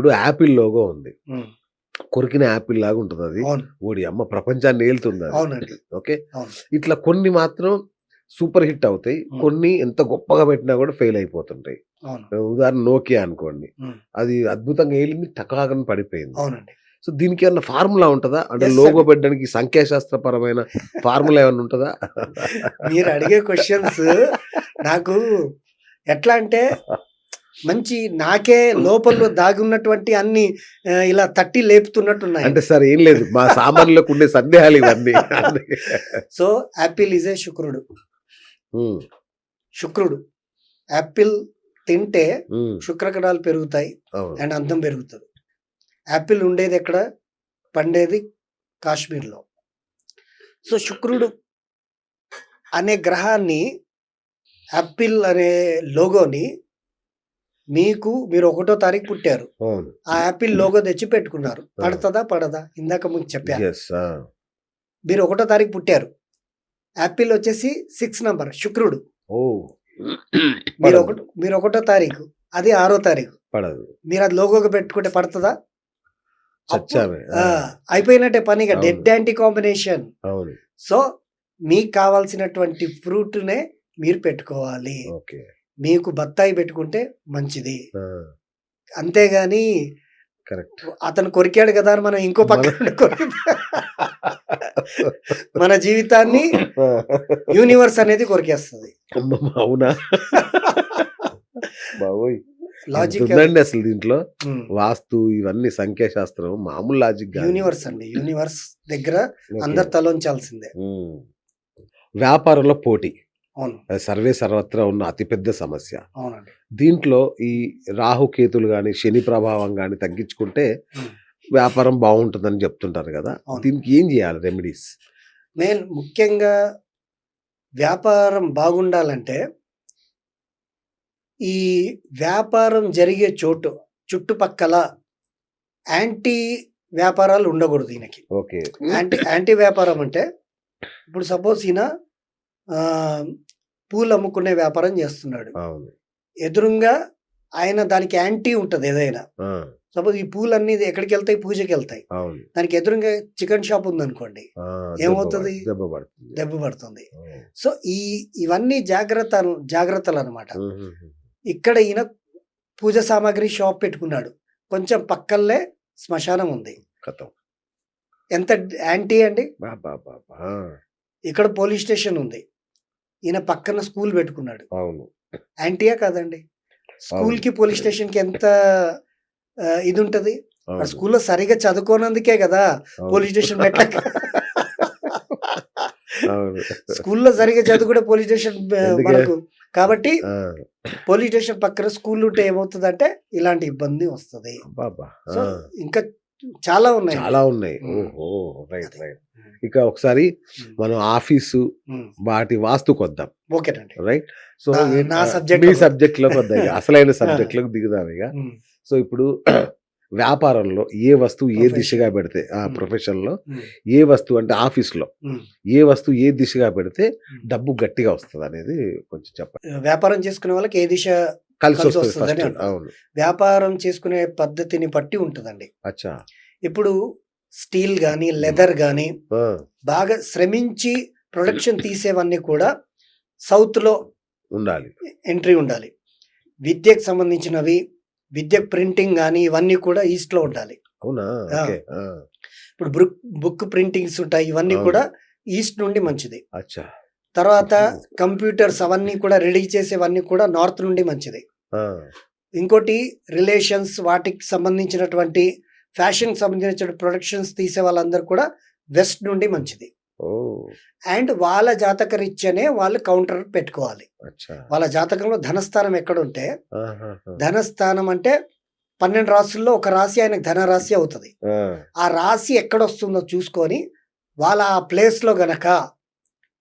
ఇప్పుడు Apple logo ఉంది. కొరికిన Apple లాగా ఉంటుంది అది. ఓడి అమ్మ ప్రపంచాన్ని ఏలుతుంది అది. ఓకే? ఇట్లా కొన్ని మాత్రం సూపర్ హిట్ అవుతాయి. కొన్ని ఎంత గొప్పగా పెట్టినా కూడా ఫెయిల్ అయిపోతుంటాయి. ఉదాహరణ నోకియా అనుకోండి. అది అద్భుతంగా ఏలింది టకాగని పడిపోయింది. సో దీనికి ఏమన్నా ఫార్ములా ఉంటుందా? అంటే లోగో. పెట్టడానికి సంఖ్యాశాస్త్రపరమైన ఫార్ములా ఏమైనా ఉంటుందా? మీరు అడిగే క్వశ్చన్స్ నాకు ఎట్లా అంటే మంచి నాకే లోపల దాగి ఉన్నటువంటి అన్ని ఇలా తట్టి లేపుతున్నట్టున్నాయి. అంటే సార్ ఏం లేదు. మా సామాన్యులకు ఉండే సందేహాలు ఇవన్నీ. సో యాపిల్ ఇజే శుక్రుడు. శుక్రుడు. యాపిల్ తింటే శుక్రకణాలు పెరుగుతాయి అండ్ అందం పెరుగుతుంది. యాపిల్ ఉండేది ఎక్కడ? పండేది కాశ్మీర్లో. సో శుక్రుడు అనే గ్రహాన్ని యాపిల్ అనే లోగోని మీకు మీరు ఒకటో తారీఖు పుట్టారు. ఆ యాపిల్ లోగో తెచ్చి పెట్టుకున్నారు పడుతుందా పడదా? ఇందాక మీకు చెప్పాను ఎస్ మీరు ఒకటో తారీఖు పుట్టారు. యాపిల్ వచ్చేసి సిక్స్ నంబర్ శుక్రుడు. మీరు. ఒకటి మీరు ఒకటో తారీఖు అది ఆరో తారీఖు. పడదు. మీరు అది లోగోగా పెట్టుకుంటే పడుతుందా? అయిపోయినట్టే పని ఇక అవును. డెడ్ యాంటీ కాంబినేషన్ సో మీకు కావాల్సినటువంటి ఫ్రూట్నే మీరు పెట్టుకోవాలి. ఓకే. మీకు బత్తాయి పెట్టుకుంటే మంచిది. అంతేగాని కరెక్ట్. అతను కొరికాడు కదా అని మనం ఇంకో పక్క మన జీవితాన్ని యూనివర్స్ అనేది కొరికేస్తుంది. అవునా? బాబోయ్. అసలు దీంట్లో? వాస్తు ఇవన్నీ సంఖ్యాశాస్త్రం మామూలు లాజిక్. యూనివర్స్ అండి. యూనివర్స్ దగ్గర. అందరు తలొంచాల్సిందే. వ్యాపారంలో పోటీ. సర్వే సర్వత్రా ఉన్న అతిపెద్ద సమస్య. అవునండి. దీంట్లో ఈ రాహుకేతులు కానీ శని ప్రభావం కానీ తగ్గించుకుంటే. వ్యాపారం బాగుంటుందని చెప్తుంటారు కదా. దీనికి ఏం చేయాలి రెమెడీస్? మెయిన్ ముఖ్యంగా వ్యాపారం బాగుండాలంటే ఈ వ్యాపారం జరిగే చోటు చుట్టుపక్కల యాంటీ వ్యాపారాలు ఉండకూడదు ఈయనకి ఓకే. యాంటీ యాంటీ వ్యాపారం అంటే ఇప్పుడు సపోజ్ ఈయన పూలు అమ్ముకునే వ్యాపారం చేస్తున్నాడు. ఎదురుగా ఆయన దానికి యాంటీ ఉంటుంది ఏదైనా. సపోజ్ ఈ పూలు అన్ని ఎక్కడికి వెళ్తాయి పూజకి వెళ్తాయి దానికి ఎదురుగా చికెన్ షాప్ ఉందనుకోండి. ఏమవుతది? దెబ్బ పడ- దెబ్బ పడుతుంది. సో ఈ ఇవన్నీ జాగ్రత్త జాగ్రత్తలు అనమాట. ఇక్కడ ఈయన పూజ సామాగ్రి షాప్ పెట్టుకున్నాడు. కొంచెం పక్కల్లే శ్మశానం ఉంది. ఎంత యాంటీ అండి? ఇక్కడ పోలీస్ స్టేషన్ ఉంది. ఈయన పక్కన స్కూల్ పెట్టుకున్నాడు. అవును. యాంటీయా కాదండి. స్కూల్కి పోలీస్ స్టేషన్కి ఎంత ఇది ఉంటది స్కూల్లో సరిగా చదువుకోనందుకే కదా. పోలీస్ స్టేషన్ పెట్టక స్కూల్లో సరిగా చదువుకుంటే పోలీస్ స్టేషన్? మనకు. కాబట్టి పోలీస్ స్టేషన్ పక్కన స్కూల్ ఉంటే ఏమవుతుంది అంటే ఇలాంటి ఇబ్బంది వస్తుంది. సో ఇంకా చాలా ఉన్నాయి చాలా ఉన్నాయి. ఓహో రైట్. రైట్ ఇక ఒకసారి మనం ఆఫీసు వాటి వాస్తుకు వద్దాం ఓకేనండి రైట్ సో నా- subject మీ లో- సబ్జెక్ట్లోకి వద్దాం. అసలైన సబ్జెక్ట్లోకి దిగుదాం ఇక సో ఇప్పుడు వ్యాపారంలో ఏ వస్తువు ఏ. దిశగా పెడితే ఆ. ప్రొఫెషన్లో ఉమ్, ఏ వస్తువు అంటే ఆఫీస్లో ఉమ్. ఏ వస్తువు ఏ దిశగా పెడితే. డబ్బు గట్టిగా వస్తుంది అనేది కొంచెం చెప్పండి వ్యాపారం చేసుకునే వాళ్ళకి ఏ దిశ కలిసి వస్తుంది. అవును. వ్యాపారం చేసుకునే పద్ధతిని బట్టి ఉంటుందండి. అచ్చా. ఇప్పుడు స్టీల్ కానీ లెదర్ కానీ బాగా శ్రమించి ప్రొడక్షన్ తీసేవన్నీ కూడా సౌత్లో ఉండాలి. ఎంట్రీ ఉండాలి. విద్యకు సంబంధించినవి విద్య ప్రింటింగ్ కానీ ఇవన్నీ కూడా ఈస్ట్లో ఉండాలి. అవునా? ఇప్పుడు బుక్ బుక్ ప్రింటింగ్స్ ఉంటాయి ఇవన్నీ. కూడా ఈస్ట్ నుండి మంచిది. అచ్చా. తర్వాత కంప్యూటర్స్ అవన్నీ కూడా రెడీ చేసేవన్నీ కూడా నార్త్ నుండి మంచిది. ఇంకోటి రిలేషన్స్ వాటికి సంబంధించినటువంటి ఫ్యాషన్ సంబంధించిన ప్రొడక్షన్స్ తీసే వాళ్ళందరూ కూడా వెస్ట్ నుండి మంచిది. అండ్ వాళ్ళ జాతక రీత్యానే వాళ్ళు కౌంటర్ పెట్టుకోవాలి. వాళ్ళ జాతకంలో ధనస్థానం ఎక్కడ ఉంటే ఆహాహా. ధనస్థానం అంటే పన్నెండు రాసుల్లో ఒక రాశి ఆయనకు ధన రాశి అవుతుంది. ఆ, రాశి ఎక్కడ వస్తుందో చూసుకొని వాళ్ళ ఆ ప్లేస్లో గనక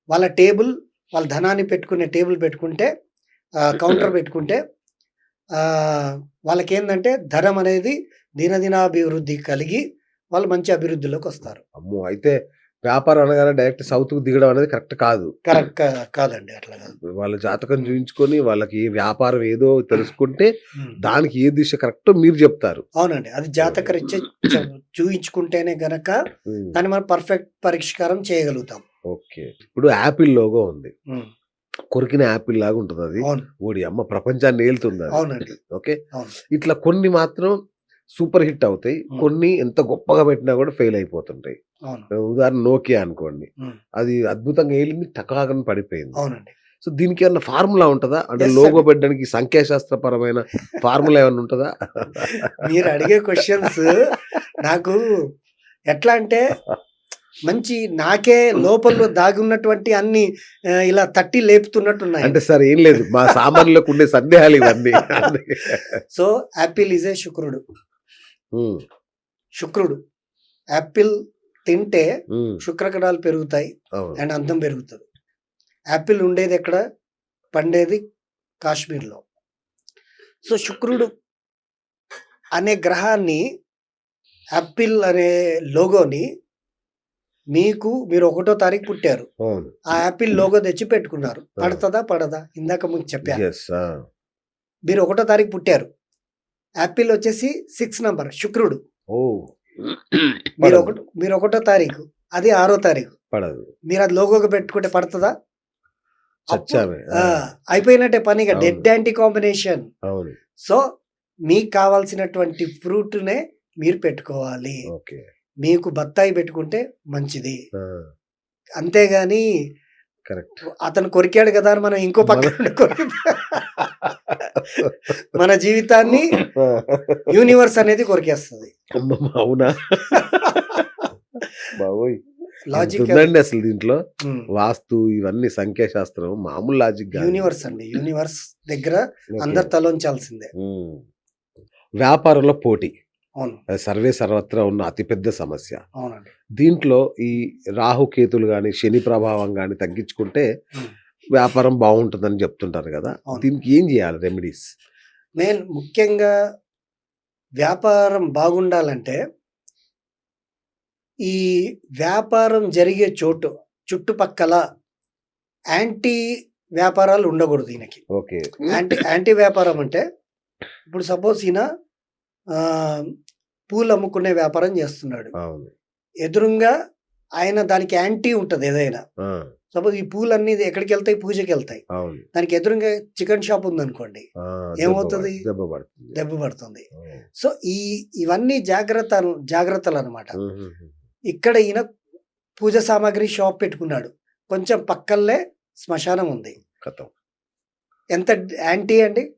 వాళ్ళ టేబుల్ వాళ్ళ ధనాన్ని పెట్టుకునే టేబుల్ పెట్టుకుంటే కౌంటర్ పెట్టుకుంటే ఆ, వాళ్ళకి ఏంటంటే ధనం అనేది దినదినాభివృద్ధి కలిగి వాళ్ళు మంచి అభివృద్ధిలోకి వస్తారు. అమ్మో! అయితే వ్యాపారం అనగానే డైరెక్ట్ సౌత్కు దిగడం అనేది కరెక్ట్ కాదు. కరెక్ట్ కాదండి అట్లా కాదు. వాళ్ళ జాతకం చూపించుకొని వాళ్ళకి ఏ వ్యాపారం ఏదో తెలుసుకుంటే. దానికి ఏ దిశ కరెక్ట్ మీరు చెప్తారు. అవునండి. అది జాతకరీత్యా చ- చూయించుకుంటేనే గనక దాన్ని మనం పర్ఫెక్ట్ పరిష్కారం చేయగలుగుతాం. ఓకే. ఇప్పుడు యాపిల్ లోగో ఉంది. కొరికిన యాపిల్ లాగా ఉంటుంది అది. ఓడి అమ్మ ప్రపంచాన్ని ఏలుతుంది అది. ఓకే? ఇట్లా కొన్ని మాత్రం సూపర్ హిట్ అవుతాయి. కొన్ని ఎంత గొప్పగా పెట్టినా కూడా ఫెయిల్ అయిపోతుంటాయి. ఉదాహరణ నోకియా అనుకోండి. అది అద్భుతంగా ఏలింది టకాగని పడిపోయింది. అవునండి. సో దీనికి ఏమన్నా ఫార్ములా ఉంటుందా? అంటే లోగో. పెట్టడానికి సంఖ్యాశాస్త్రపరమైన ఫార్ములా ఏమైనా ఉంటుందా? మీరు అడిగే క్వశ్చన్స్ నాకు ఎట్లా అంటే మంచి నాకే లోపల దాగి ఉన్నటువంటి అన్ని ఇలా తట్టి లేపుతున్నట్టున్నాయి. అంటే సార్ ఏం లేదు. మా సామాన్యులకు ఉండే సందేహాలు ఇవన్నీ. సో యాపిల్ ఇజే శుక్రుడు. శుక్రుడు. యాపిల్ తింటే శుక్రకణాలు పెరుగుతాయి అండ్ అందం పెరుగుతుంది. యాపిల్ ఉండేది ఎక్కడ? పండేది కాశ్మీర్లో. సో శుక్రుడు అనే గ్రహాన్ని యాపిల్ అనే లోగోని మీకు మీరు ఒకటో తారీఖు పుట్టారు. ఆ యాపిల్ లోగో తెచ్చి పెట్టుకున్నారు పడుతుందా పడదా? ఇందాక మీకు చెప్పాను ఎస్ మీరు ఒకటో తారీఖు పుట్టారు. యాపిల్ వచ్చేసి సిక్స్ నంబర్ శుక్రుడు. మీరు. ఒకటి మీరు ఒకటో తారీఖు అది ఆరో తారీఖు. పడదు. మీరు అది లోగోగా పెట్టుకుంటే పడుతుందా? అయిపోయినట్టే పని ఇక అవును. డెడ్ యాంటీ కాంబినేషన్ సో మీకు కావాల్సినటువంటి ఫ్రూట్నే మీరు పెట్టుకోవాలి. ఓకే. మీకు బత్తాయి పెట్టుకుంటే మంచిది. అంతేగాని కరెక్ట్. అతను కొరికాడు కదా అని మనం ఇంకో పక్క మన జీవితాన్ని యూనివర్స్ అనేది కొరికేస్తుంది. అవునా? బాబోయ్. అసలు దీంట్లో? వాస్తు ఇవన్నీ సంఖ్యాశాస్త్రం మామూలు లాజిక్. యూనివర్స్ అండి. యూనివర్స్ దగ్గర. అందరు తలొంచాల్సిందే. వ్యాపారంలో పోటీ. సర్వే సర్వత్రా ఉన్న అతిపెద్ద సమస్య. అవునండి. దీంట్లో ఈ రాహుకేతులు కానీ శని ప్రభావం కానీ తగ్గించుకుంటే. వ్యాపారం బాగుంటుందని చెప్తుంటారు కదా. దీనికి ఏం చేయాలి రెమెడీస్? మెయిన్ ముఖ్యంగా వ్యాపారం బాగుండాలంటే ఈ వ్యాపారం జరిగే చోటు చుట్టుపక్కల యాంటీ వ్యాపారాలు ఉండకూడదు ఈయనకి ఓకే. యాంటీ యాంటీ వ్యాపారం అంటే ఇప్పుడు సపోజ్ ఈయన పూలు అమ్ముకునే వ్యాపారం చేస్తున్నాడు. ఎదురుగా ఆయన దానికి యాంటీ ఉంటుంది ఏదైనా. సపోజ్ ఈ పూలు అన్ని ఎక్కడికి వెళ్తాయి? పూజకి వెళ్తాయి. దానికి ఎదురుగా చికెన్ షాప్ ఉందనుకోండి. ఏమవుతది? దెబ్బ పడ- దెబ్బ పడుతుంది. సో ఈ ఇవన్నీ జాగ్రత్త జాగ్రత్తలు అనమాట. ఇక్కడ ఈయన పూజ సామాగ్రి షాప్ పెట్టుకున్నాడు. కొంచెం పక్కల్లే శ్మశానం ఉంది. ఎంత యాంటీ అండి?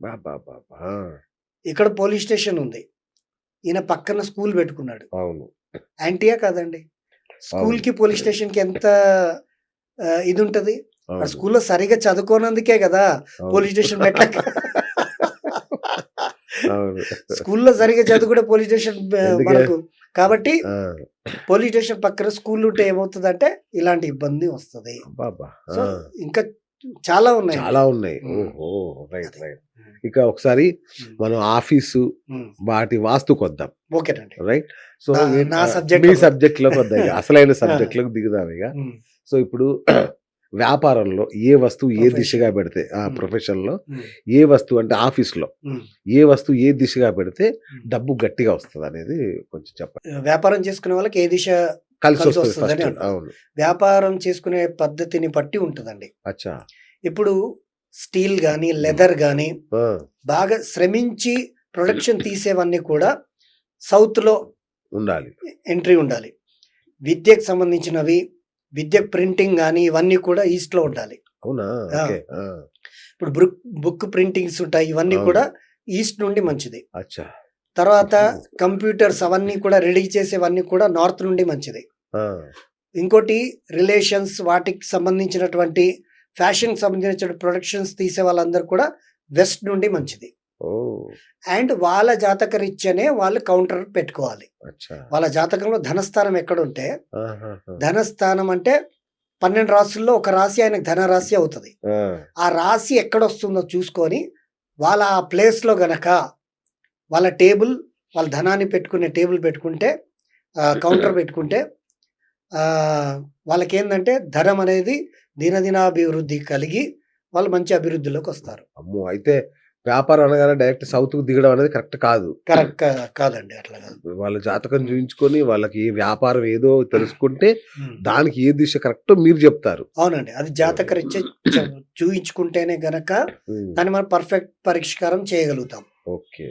ఇక్కడ పోలీస్ స్టేషన్ ఉంది. ఈయన పక్కన స్కూల్ పెట్టుకున్నాడు. అవును. యాంటీయా కాదండి. స్కూల్కి పోలీస్ స్టేషన్కి ఎంత ఇది ఉంటది స్కూల్లో సరిగా చదువుకోనందుకే కదా. పోలీస్ స్టేషన్ పెట్టక స్కూల్లో సరిగా చదువుకుంటే పోలీస్ స్టేషన్? మనకు. కాబట్టి పోలీస్ స్టేషన్ పక్కన స్కూల్ ఉంటే ఏమవుతుంది అంటే ఇలాంటి ఇబ్బంది వస్తుంది. సో ఇంకా చాలా ఉన్నాయి చాలా ఉన్నాయి. ఓహో రైట్. రైట్ ఇక ఒకసారి మనం ఆఫీసు వాటి వాస్తుకు వద్దాం ఓకేనండి రైట్ సో నా- subject మీ లో- సబ్జెక్ట్లోకి వద్దాం. అసలైన సబ్జెక్ట్లోకి దిగుదాం ఇక సో ఇప్పుడు వ్యాపారంలో ఏ వస్తువు ఏ. దిశగా పెడితే ఆ. ప్రొఫెషన్లో ఉమ్, ఏ వస్తువు అంటే ఆఫీస్లో ఉమ్. ఏ వస్తువు ఏ దిశగా పెడితే. డబ్బు గట్టిగా వస్తుంది అనేది కొంచెం చెప్పండి వ్యాపారం చేసుకునే వాళ్ళకి ఏ దిశ కలిసి వస్తుంది. అవును. వ్యాపారం చేసుకునే పద్ధతిని బట్టి ఉంటుందండి. అచ్చా. ఇప్పుడు స్టీల్ కానీ లెదర్ కానీ బాగా శ్రమించి ప్రొడక్షన్ తీసేవన్నీ కూడా సౌత్లో ఉండాలి. ఎంట్రీ ఉండాలి. విద్యకు సంబంధించినవి విద్య ప్రింటింగ్ కానీ ఇవన్నీ కూడా ఈస్ట్లో ఉండాలి. అవునా? ఇప్పుడు బుక్ బుక్ ప్రింటింగ్స్ ఉంటాయి ఇవన్నీ. కూడా ఈస్ట్ నుండి మంచిది. అచ్చా. తర్వాత కంప్యూటర్స్ అవన్నీ కూడా రెడీ చేసేవన్నీ కూడా నార్త్ నుండి మంచిది. ఇంకోటి రిలేషన్స్ వాటికి సంబంధించినటువంటి ఫ్యాషన్ సంబంధించిన ప్రొడక్షన్స్ తీసే వాళ్ళందరూ కూడా వెస్ట్ నుండి మంచిది. అండ్ వాళ్ళ జాతక రీత్యానే వాళ్ళు కౌంటర్ పెట్టుకోవాలి. వాళ్ళ జాతకంలో ధనస్థానం ఎక్కడ ఉంటే ఆహాహా. ధనస్థానం అంటే పన్నెండు రాసుల్లో ఒక రాశి ఆయనకు ధన రాశి అవుతుంది. ఆ, రాశి ఎక్కడ వస్తుందో చూసుకొని వాళ్ళ ఆ ప్లేస్లో గనక వాళ్ళ టేబుల్ వాళ్ళ ధనాన్ని పెట్టుకునే టేబుల్ పెట్టుకుంటే కౌంటర్ పెట్టుకుంటే వాళ్ళకేందంటే ధనం అనేది దినదినాభివృద్ధి కలిగి వాళ్ళు మంచి అభివృద్ధిలోకి వస్తారు. అమ్మో! అయితే వ్యాపారం అనగానే డైరెక్ట్ సౌత్కు దిగడం అనేది కరెక్ట్ కాదు. కరెక్ట్ కాదండి అట్లా కాదు. వాళ్ళ జాతకం చూపించుకొని వాళ్ళకి ఏ వ్యాపారం ఏదో తెలుసుకుంటే. దానికి ఏ దిశ కరెక్ట్ మీరు చెప్తారు. అవునండి. అది జాతకరీత్యా చూ- చూయించుకుంటేనే గనక దాన్ని మనం పర్ఫెక్ట్ పరిష్కారం చేయగలుగుతాం. ఓకే.